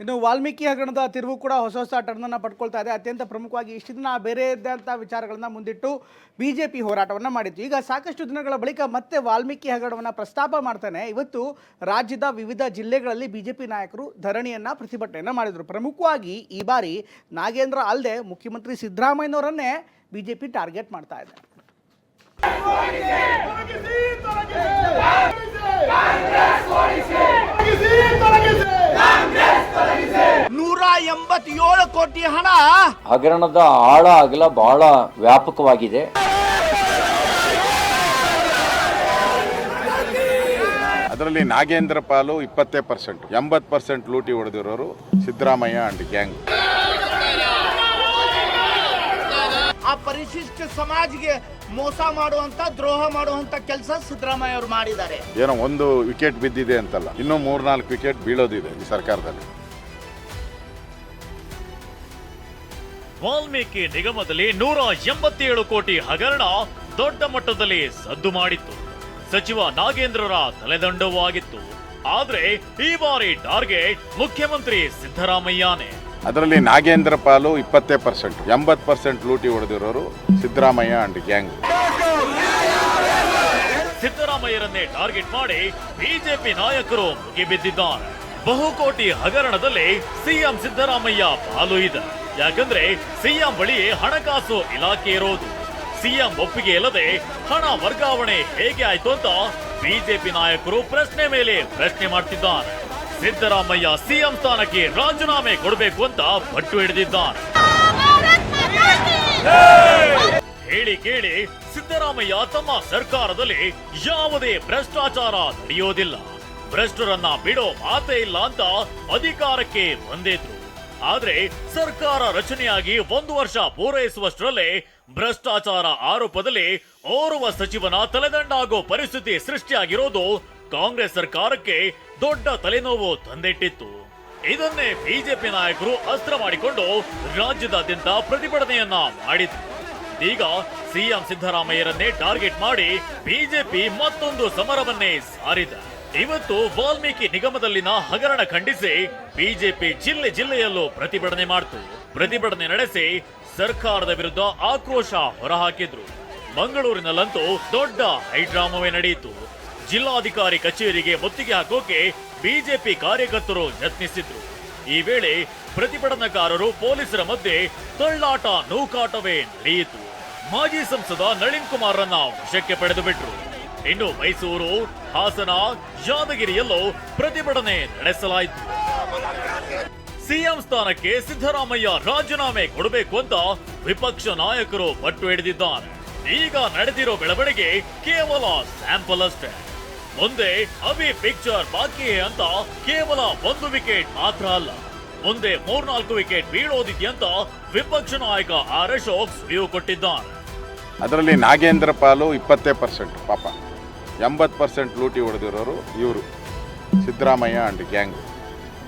ಇನ್ನು ವಾಲ್ಮೀಕಿ ಹಗರಣದ ತಿರುವು ಕೂಡ ಹೊಸ ಹೊಸ ಟರ್ನನ್ನು ಪಡ್ಕೊಳ್ತಾ ಇದೆ ಅತ್ಯಂತ ಪ್ರಮುಖವಾಗಿ ಇಷ್ಟು ದಿನ ಬೇರೆ ಇದ್ದಂಥ ವಿಚಾರಗಳನ್ನು ಮುಂದಿಟ್ಟು ಬಿ ಜೆ ಪಿ ಹೋರಾಟವನ್ನು ಮಾಡಿತ್ತು ಈಗ ಸಾಕಷ್ಟು ದಿನಗಳ ಬಳಿಕ ಮತ್ತೆ ವಾಲ್ಮೀಕಿ ಹಗರಣವನ್ನು ಪ್ರಸ್ತಾಪ ಮಾಡ್ತಾನೆ ಇವತ್ತು ರಾಜ್ಯದ ವಿವಿಧ ಜಿಲ್ಲೆಗಳಲ್ಲಿ ಬಿ ಜೆ ಪಿ ನಾಯಕರು ಧರಣಿಯನ್ನು ಪ್ರತಿಭಟನೆಯನ್ನು ಮಾಡಿದರು ಪ್ರಮುಖವಾಗಿ ಈ ಬಾರಿ ನಾಗೇಂದ್ರ ಅಲ್ಲದೆ ಮುಖ್ಯಮಂತ್ರಿ ಸಿದ್ದರಾಮಯ್ಯನವರನ್ನೇ ಬಿ ಜೆ ಪಿ ಟಾರ್ಗೆಟ್ ಮಾಡ್ತಾ ಇದೆ ಎಂಬತ್ತೇಳು ಕೋಟಿ ಹಣ. ಹಗರಣದ ಆಳ ಅಗಲ ಬಹಳ ವ್ಯಾಪಕವಾಗಿದೆ. ಅದರಲ್ಲಿ ನಾಗೇಂದ್ರ ಪಾಲು ಇಪ್ಪತ್ತೇ ಪರ್ಸೆಂಟ್ ಎಂಬತ್ತು ಪರ್ಸೆಂಟ್ ಲೂಟಿ ಹೊಡೆದಿರೋರು ಸಿದ್ದರಾಮಯ್ಯ ಅಂಡ್ ಗ್ಯಾಂಗ್. ಆ ಪರಿಶಿಷ್ಟ ಸಮಾಜ್ಗೆ ಮೋಸ ಮಾಡುವಂತ ದ್ರೋಹ ಮಾಡುವಂತ ಕೆಲಸ ಸಿದ್ದರಾಮಯ್ಯ ಅವರು ಮಾಡಿದ್ದಾರೆ. ಏನೋ ಒಂದು ವಿಕೆಟ್ ಬಿದ್ದಿದೆ ಅಂತಲ್ಲ. ಇನ್ನೂ ಮೂರ್ನಾಲ್ಕು ವಿಕೆಟ್ ಬೀಳೋದಿದೆ ಈ ಸರ್ಕಾರದಲ್ಲಿ. ವಾಲ್ಮೀಕಿ ನಿಗಮದಲ್ಲಿ ನೂರ ಎಂಬತ್ತೇಳು ಕೋಟಿ ಹಗರಣ ದೊಡ್ಡ ಮಟ್ಟದಲ್ಲಿ ಸದ್ದು ಮಾಡಿತ್ತು. ಸಚಿವ ನಾಗೇಂದ್ರರ ತಲೆದಂಡವೂ ಆಗಿತ್ತು. ಆದ್ರೆ ಈ ಬಾರಿ ಟಾರ್ಗೆಟ್ ಮುಖ್ಯಮಂತ್ರಿ ಸಿದ್ದರಾಮಯ್ಯನೇ. ಅದರಲ್ಲಿ ನಾಗೇಂದ್ರ ಪಾಲು ಇಪ್ಪತ್ತೇ ಪರ್ಸೆಂಟ್ ಎಂಬತ್ತು ಪರ್ಸೆಂಟ್ ಲೂಟಿ ಹೊಡೆದಿರೋರು ಸಿದ್ದರಾಮಯ್ಯ ಅಂಡ್ ಗ್ಯಾಂಗ್. ಸಿದ್ದರಾಮಯ್ಯರನ್ನೇ ಟಾರ್ಗೆಟ್ ಮಾಡಿ ಬಿಜೆಪಿ ನಾಯಕರು ಮುಗಿಬಿದ್ದಿದ್ದಾರೆ. ಬಹುಕೋಟಿ ಹಗರಣದಲ್ಲಿ ಸಿಎಂ ಸಿದ್ದರಾಮಯ್ಯ ಪಾಲು ಇದೆ ಯಾಕಂದ್ರೆ ಸಿಎಂ ಬಳಿ ಹಣಕಾಸು ಇಲಾಖೆ ಇರೋದು. ಸಿಎಂ ಒಪ್ಪಿಗೆ ಇಲ್ಲದೆ ಹಣ ವರ್ಗಾವಣೆ ಹೇಗೆ ಆಯ್ತು ಅಂತ ಬಿಜೆಪಿ ನಾಯಕರು ಪ್ರಶ್ನೆ ಮೇಲೆ ಪ್ರಶ್ನೆ ಮಾಡ್ತಿದ್ದಾರೆ. ಸಿದ್ದರಾಮಯ್ಯ ಸಿಎಂ ಸ್ಥಾನಕ್ಕೆ ರಾಜೀನಾಮೆ ಕೊಡಬೇಕು ಅಂತ ಪಟ್ಟು ಹಿಡಿದಿದ್ದಾರೆ. ಹೇಳಿ ಕೇಳಿ, ಸಿದ್ದರಾಮಯ್ಯ ತಮ್ಮ ಸರ್ಕಾರದಲ್ಲಿ ಯಾವುದೇ ಭ್ರಷ್ಟಾಚಾರ ನಡೆಯೋದಿಲ್ಲ. ಭ್ರಷ್ಟರನ್ನ ಬಿಡೋ ಮಾತೇ ಇಲ್ಲ ಅಂತ ಅಧಿಕಾರಕ್ಕೆ ಬಂದಿದ್ರು. ಆದ್ರೆ ಸರ್ಕಾರ ರಚನೆಯಾಗಿ ಒಂದು ವರ್ಷ ಪೂರೈಸುವಷ್ಟರಲ್ಲೇ ಭ್ರಷ್ಟಾಚಾರ ಆರೋಪದಲ್ಲಿ ಓರ್ವ ಸಚಿವನ ತಲೆದಂಡಾಗೋ ಪರಿಸ್ಥಿತಿ ಸೃಷ್ಟಿಯಾಗಿರೋದು ಕಾಂಗ್ರೆಸ್ ಸರ್ಕಾರಕ್ಕೆ ದೊಡ್ಡ ತಲೆನೋವು ತಂದಿಟ್ಟಿತ್ತು. ಇದನ್ನೇ ಬಿಜೆಪಿ ನಾಯಕರು ಅಸ್ತ್ರ ಮಾಡಿಕೊಂಡು ರಾಜ್ಯದಾದ್ಯಂತ ಪ್ರತಿಭಟನೆಯನ್ನ ಮಾಡಿದ್ರು. ಈಗ ಸಿಎಂ ಸಿದ್ದರಾಮಯ್ಯರನ್ನೇ ಟಾರ್ಗೆಟ್ ಮಾಡಿ ಬಿಜೆಪಿ ಮತ್ತೊಂದು ಸಮರವನ್ನೇ ಸಾರಿದೆ. ಇವತ್ತು ವಾಲ್ಮೀಕಿ ನಿಗಮದಲ್ಲಿನ ಹಗರಣ ಖಂಡಿಸಿ ಬಿಜೆಪಿ ಜಿಲ್ಲೆ ಜಿಲ್ಲೆಯಲ್ಲೂ ಪ್ರತಿಭಟನೆ ಮಾಡಿತು. ಪ್ರತಿಭಟನೆ ನಡೆಸಿ ಸರ್ಕಾರದ ವಿರುದ್ಧ ಆಕ್ರೋಶ ಹೊರಹಾಕಿದ್ರು. ಮಂಗಳೂರಿನಲ್ಲಂತೂ ದೊಡ್ಡ ಹೈಡ್ರಾಮವೇ ನಡೆಯಿತು. ಜಿಲ್ಲಾಧಿಕಾರಿ ಕಚೇರಿಗೆ ಮುತ್ತಿಗೆ ಹಾಕೋಕೆ ಬಿಜೆಪಿ ಕಾರ್ಯಕರ್ತರು ಯತ್ನಿಸಿದ್ರು. ಈ ವೇಳೆ ಪ್ರತಿಭಟನಾಕಾರರು ಪೊಲೀಸರ ಮಧ್ಯೆ ತಳ್ಳಾಟ ನೂಕಾಟವೇ ನಡೆಯಿತು. ಮಾಜಿ ಸಂಸದ ನಳಿನ್ ಕುಮಾರ್ ರನ್ನ ವಶಕ್ಕೆ ಪಡೆದು ಬಿಟ್ರು ಇನ್ನು ಮೈಸೂರು, ಹಾಸನ, ಯಾದಗಿರಿಯಲ್ಲೂ ಪ್ರತಿಭಟನೆ ನಡೆಸಲಾಯಿತು. ಸಿಎಂ ಸ್ಥಾನಕ್ಕೆ ಸಿದ್ದರಾಮಯ್ಯ ರಾಜೀನಾಮೆ ಕೊಡಬೇಕು ಅಂತ ವಿಪಕ್ಷ ನಾಯಕರು ಪಟ್ಟು ಹಿಡಿದಿದ್ದಾರೆ. ಈಗ ನಡೆದಿರೋ ಬೆಳವಣಿಗೆ ಕೇವಲ ಸ್ಯಾಂಪಲ್ ಅಷ್ಟೇ. ಮುಂದೆ ಅಭಿ ಪಿಕ್ಚರ್ ಬಾಕಿ ಅಂತ ಕೇವಲ ಒಂದು ವಿಕೆಟ್ ಮಾತ್ರ ಅಲ್ಲ. ಮುಂದೆ ಮೂರ್ನಾಲ್ಕು ವಿಕೆಟ್ ಬೀಳೋದಿದೆಯಂತ ವಿಪಕ್ಷ ನಾಯಕ ಆರ್ ಅಶೋಕ್ ಸುಳಿವು ಕೊಟ್ಟಿದ್ದಾರೆ. ಅದರಲ್ಲಿ ನಾಗೇಂದ್ರ ಪಾಲು ಇಪ್ಪತ್ತೇ ಪರ್ಸೆಂಟ್ ಪಾಪ. ಎಂಬತ್ತು ಪರ್ಸೆಂಟ್ ಲೂಟಿ ಹೊಡೆದಿರೋರು ಇವರು. ಸಿದ್ದರಾಮಯ್ಯ ಆ್ಯಂಡ್ ಗ್ಯಾಂಗ್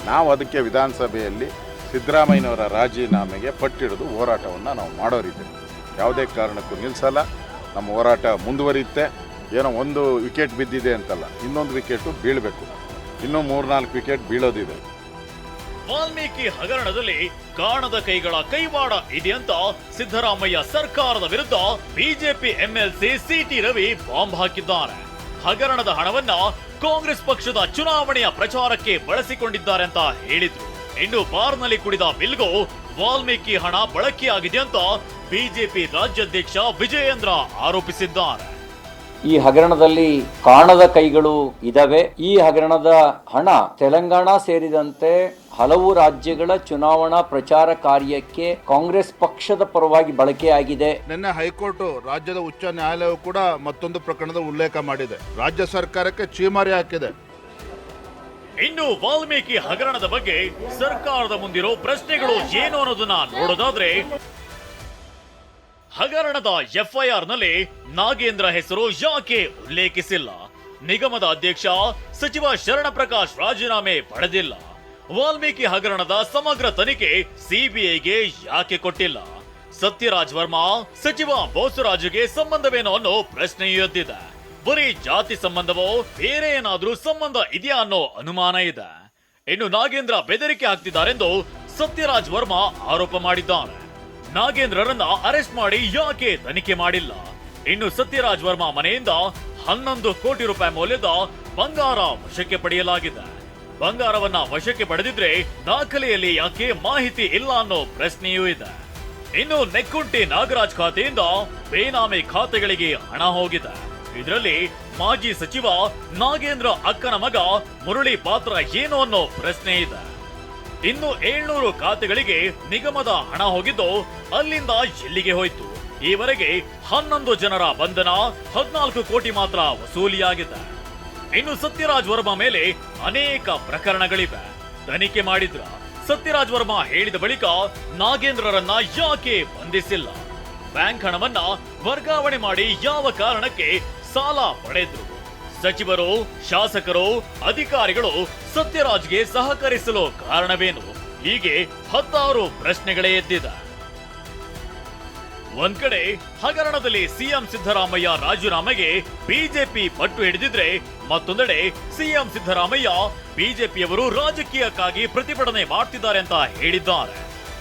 ನಾವು ಅದಕ್ಕೆ ವಿಧಾನಸಭೆಯಲ್ಲಿ ಸಿದ್ದರಾಮಯ್ಯನವರ ರಾಜೀನಾಮೆಗೆ ಪಟ್ಟಿಡಿದು ಹೋರಾಟವನ್ನು ನಾವು ಮಾಡೋರಿದ್ದೇವೆ ಯಾವುದೇ ಕಾರಣಕ್ಕೂ ನಿಲ್ಲಿಸಲ್ಲ ನಮ್ಮ ಹೋರಾಟ ಮುಂದುವರಿಯುತ್ತೆ. ಏನೋ ಒಂದು ವಿಕೆಟ್ ಬಿದ್ದಿದೆ ಅಂತಲ್ಲ. ಇನ್ನೊಂದು ವಿಕೆಟು ಬೀಳಬೇಕು. ಇನ್ನೂ ಮೂರ್ನಾಲ್ಕು ವಿಕೆಟ್ ಬೀಳೋದಿದೆ. ವಾಲ್ಮೀಕಿ ಹಗರಣದಲ್ಲಿ ಕಾಣದ ಕೈಗಳ ಕೈವಾಡ ಇದೆಯಂತ ಸಿದ್ದರಾಮಯ್ಯ ಸರ್ಕಾರದ ವಿರುದ್ಧ BJP MLC CT Ravi bomb ಹಾಕಿದ್ದಾರೆ. ಹಗರಣದ ಹಣವನ್ನ ಕಾಂಗ್ರೆಸ್ ಪಕ್ಷದ ಚುನಾವಣೆಯ ಪ್ರಚಾರಕ್ಕೆ ಬಳಸಿಕೊಂಡಿದ್ದಾರೆ ಅಂತ ಹೇಳಿದ್ರು. ಇನ್ನು ಬಾರ್ನಲ್ಲಿ ಕುಡಿದ ಬಿಲ್ಗೂ ವಾಲ್ಮೀಕಿ ಹಣ ಬಳಕೆಯಾಗಿದೆ ಅಂತ ಬಿಜೆಪಿ ರಾಜ್ಯಾಧ್ಯಕ್ಷ ವಿಜಯೇಂದ್ರ ಆರೋಪಿಸಿದ್ದಾರೆ. ಈ ಹಗರಣದಲ್ಲಿ ಕಾಣದ ಕೈಗಳು ಇದಾವೆ. ಈ ಹಗರಣದ ಹಣ ತೆಲಂಗಾಣ ಸೇರಿದಂತೆ ಹಲವು ರಾಜ್ಯಗಳ ಚುನಾವಣಾ ಪ್ರಚಾರ ಕಾರ್ಯಕ್ಕೆ ಕಾಂಗ್ರೆಸ್ ಪಕ್ಷದ ಪರವಾಗಿ ಬಳಕೆಯಾಗಿದೆ ನಿನ್ನೆ ಹೈಕೋರ್ಟ್ ರಾಜ್ಯದ ಉಚ್ಚ ನ್ಯಾಯಾಲಯವು ಕೂಡ ಮತ್ತೊಂದು ಪ್ರಕರಣದ ಉಲ್ಲೇಖ ಮಾಡಿದೆ. ರಾಜ್ಯ ಸರ್ಕಾರಕ್ಕೆ ಚೀಮಾರಿ ಹಾಕಿದೆ. ಇನ್ನು ವಾಲ್ಮೀಕಿ ಹಗರಣದ ಬಗ್ಗೆ ಸರ್ಕಾರದ ಮುಂದಿರೋ ಪ್ರಶ್ನೆಗಳು ಏನು ಅನ್ನೋದನ್ನ ನೋಡೋದಾದ್ರೆ ಹಗರಣದ ಎಫ್ಐಆರ್ನಲ್ಲಿ ನಾಗೇಂದ್ರ ಹೆಸರು ಯಾಕೆ ಉಲ್ಲೇಖಿಸಿಲ್ಲ? ನಿಗಮದ ಅಧ್ಯಕ್ಷ ಸಚಿವ ಶರಣ ಪ್ರಕಾಶ್ ರಾಜೀನಾಮೆ ಪಡೆದಿಲ್ಲ. ವಾಲ್ಮೀಕಿ ಹಗರಣದ ಸಮಗ್ರ ತನಿಖೆ ಸಿಬಿಐಗೆ ಯಾಕೆ ಕೊಟ್ಟಿಲ್ಲ? ಸತ್ಯರಾಜ್ ವರ್ಮಾ, ಸಚಿವ ಬೋಸರಾಜುಗೆ ಸಂಬಂಧವೇನೋ ಅನ್ನೋ ಪ್ರಶ್ನೆಯೂ ಎದ್ದಿದೆ. ಬರೀ ಜಾತಿ ಸಂಬಂಧವೋ, ಬೇರೆ ಏನಾದ್ರೂ ಸಂಬಂಧ ಇದೆಯಾ ಅನ್ನೋ ಅನುಮಾನ ಇದೆ. ಇನ್ನು ನಾಗೇಂದ್ರ ಬೆದರಿಕೆ ಹಾಕ್ತಿದ್ದಾರೆಂದು ಸತ್ಯರಾಜ್ ವರ್ಮಾ ಆರೋಪ ಮಾಡಿದ್ದಾರೆ. ನಾಗೇಂದ್ರರನ್ನ ಅರೆಸ್ಟ್ ಮಾಡಿ ಯಾಕೆ ತನಿಖೆ ಮಾಡಿಲ್ಲ? ಇನ್ನು ಸತ್ಯರಾಜ್ ವರ್ಮಾ ಮನೆಯಿಂದ ಹನ್ನೊಂದು ಕೋಟಿ ರೂಪಾಯಿ ಮೌಲ್ಯದ ಬಂಗಾರ ವಶಕ್ಕೆ ಪಡೆಯಲಾಗಿದೆ. ಬಂಗಾರವನ್ನ ವಶಕ್ಕೆ ಪಡೆದಿದ್ರೆ ದಾಖಲೆಯಲ್ಲಿ ಯಾಕೆ ಮಾಹಿತಿ ಇಲ್ಲ ಅನ್ನೋ ಪ್ರಶ್ನೆಯೂ ಇದೆ. ಇನ್ನು ನೆಕ್ಕುಂಟಿ ನಾಗರಾಜ್ ಖಾತೆಯಿಂದ ಬೇನಾಮಿ ಖಾತೆಗಳಿಗೆ ಹಣ ಹೋಗಿದೆ. ಇದರಲ್ಲಿ ಮಾಜಿ ಸಚಿವ ನಾಗೇಂದ್ರ ಅಕ್ಕನ ಮಗ ಮುರಳಿ ಪಾತ್ರ ಏನು ಅನ್ನೋ ಪ್ರಶ್ನೆ ಇದೆ. ಇನ್ನು ಏಳ್ನೂರು ಖಾತೆಗಳಿಗೆ ನಿಗಮದ ಹಣ ಹೋಗಿದ್ದು ಅಲ್ಲಿಂದ ಎಲ್ಲಿಗೆ ಹೋಯಿತು? ಈವರೆಗೆ ಹನ್ನೊಂದು ಜನರ ಬಂಧನ ಹದಿನಾಲ್ಕು ಕೋಟಿ ಮಾತ್ರ ವಸೂಲಿಯಾಗಿದೆ. ಇನ್ನು ಸತ್ಯರಾಜ್ ವರ್ಮಾ ಮೇಲೆ ಅನೇಕ ಪ್ರಕರಣಗಳಿವೆ. ತನಿಖೆ ಮಾಡಿದ್ರ ಸತ್ಯರಾಜ್ ವರ್ಮಾ ಹೇಳಿದ ಬಳಿಕ ನಾಗೇಂದ್ರರನ್ನ ಯಾಕೆ ಬಂಧಿಸಿಲ್ಲ? ಬ್ಯಾಂಕ್ ಹಣವನ್ನ ವರ್ಗಾವಣೆ ಮಾಡಿ ಯಾವ ಕಾರಣಕ್ಕೆ ಸಾಲ ಪಡೆದ್ರು? ಸಚಿವರು, ಶಾಸಕರು, ಅಧಿಕಾರಿಗಳು ಸತ್ಯರಾಜ್ಗೆ ಸಹಕರಿಸಲು ಕಾರಣವೇನು? ಹೀಗೆ ಹತ್ತಾರು ಪ್ರಶ್ನೆಗಳೇ ಎದ್ದಿದ. ಒಂದ್ ಕಡೆ ಹಗರಣದಲ್ಲಿ ಸಿಎಂ ಸಿದ್ದರಾಮಯ್ಯ ರಾಜೀನಾಮೆಗೆ ಬಿಜೆಪಿ ಪಟ್ಟು ಹಿಡಿದಿದ್ರೆ ಮತ್ತೊಂದೆಡೆ ಸಿಎಂ ಸಿದ್ದರಾಮಯ್ಯ ಬಿಜೆಪಿಯವರು ರಾಜಕೀಯಕ್ಕಾಗಿ ಪ್ರತಿಭಟನೆ ಮಾಡ್ತಿದ್ದಾರೆ ಅಂತ ಹೇಳಿದ್ದಾರೆ.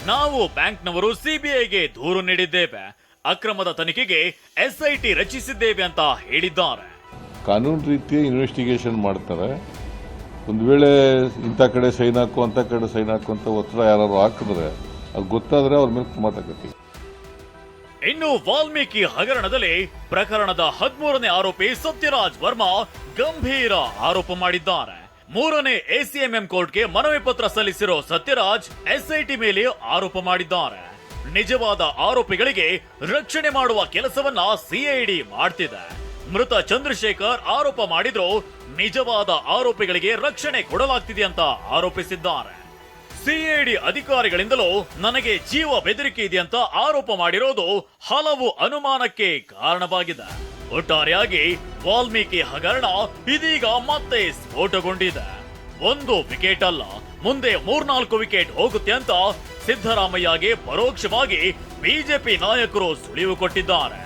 ನಾವು ಬ್ಯಾಂಕ್ನವರು ಸಿಬಿಐಗೆ ದೂರು ನೀಡಿದ್ದೇವೆ. ಅಕ್ರಮದ ತನಿಖೆಗೆ ಎಸ್ಐಟಿ ರಚಿಸಿದ್ದೇವೆ ಅಂತ ಹೇಳಿದ್ದಾರೆ. ಕಾನೂನು ರೀತಿಯ ಇನ್ವೆಸ್ಟಿಗೇಷನ್ ಮಾಡ್ತಾರೆ. ಒಂದು ವೇಳೆ ಇಂಥ ಕಡೆ ಸೈನ್ ಹಾಕು, ಅಂಥ ಕಡೆ ಸೈನ್ ಹಾಕು ಅಂತ ಒತ್ತಡ ಯಾರು ಹಾಕಿದ್ರೆ ಅದು ಗೊತ್ತಾದರೆ ಅವ್ರ ಮೇಲೆ ಕ್ರಮ ಇನ್ನು ವಾಲ್ಮೀಕಿ ಹಗರಣದಲ್ಲಿ ಪ್ರಕರಣದ ಹದಿಮೂರನೇ ಆರೋಪಿ ಸತ್ಯರಾಜ್ ವರ್ಮಾ ಗಂಭೀರ ಆರೋಪ ಮಾಡಿದ್ದಾರೆ. ಮೂರನೇ ಎಸಿಎಂಎಂ ಕೋರ್ಟ್ಗೆ ಮನವಿ ಪತ್ರ ಸಲ್ಲಿಸಿರೋ ಸತ್ಯರಾಜ್ ಎಸ್ಐಟಿ ಮೇಲೆ ಆರೋಪ ಮಾಡಿದ್ದಾರೆ. ನಿಜವಾದ ಆರೋಪಿಗಳಿಗೆ ರಕ್ಷಣೆ ಮಾಡುವ ಕೆಲಸವನ್ನ ಸಿಐಡಿ ಮಾಡ್ತಿದೆ. ಮೃತ ಚಂದ್ರಶೇಖರ್ ಆರೋಪ ಮಾಡಿದ್ರು ನಿಜವಾದ ಆರೋಪಿಗಳಿಗೆ ರಕ್ಷಣೆ ಕೊಡಲಾಗ್ತಿದೆ ಅಂತ ಆರೋಪಿಸಿದ್ದಾರೆ. ಸಿಐಡಿ ಅಧಿಕಾರಿಗಳಿಂದಲೂ ನನಗೆ ಜೀವ ಬೆದರಿಕೆ ಇದೆ ಅಂತ ಆರೋಪ ಮಾಡಿರೋದು ಹಲವು ಅನುಮಾನಕ್ಕೆ ಕಾರಣವಾಗಿದೆ. ಒಟ್ಟಾರೆಯಾಗಿ ವಾಲ್ಮೀಕಿ ಹಗರಣ ಇದೀಗ ಮತ್ತೆ ಸ್ಫೋಟಗೊಂಡಿದೆ. ಒಂದು ವಿಕೆಟ್ ಅಲ್ಲ, ಮುಂದೆ ಮೂರ್ನಾಲ್ಕು ವಿಕೆಟ್ ಹೋಗುತ್ತೆ ಅಂತ ಸಿದ್ದರಾಮಯ್ಯಗೆ ಪರೋಕ್ಷವಾಗಿ ಬಿಜೆಪಿ ನಾಯಕರು ಸುಳಿವು ಕೊಟ್ಟಿದ್ದಾರೆ.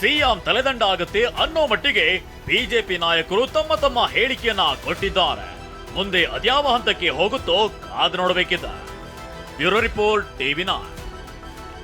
ಸಿಎಂ ತಲೆದಂಡ ಆಗುತ್ತೆ ಅನ್ನೋ ಮಟ್ಟಿಗೆ ಬಿಜೆಪಿ ನಾಯಕರು ತಮ್ಮ ತಮ್ಮ ಹೇಳಿಕೆಯನ್ನ ಕೊಟ್ಟಿದ್ದಾರೆ. ಮುಂದೆ ಅದ್ಯಾವ ಹಂತಕ್ಕೆ ಹೋಗುತ್ತೋ ಕಾದು ನೋಡಬೇಕಿದ್ದ ಬ್ಯೂರೋ ರಿಪೋರ್ಟ್ ಟಿವಿ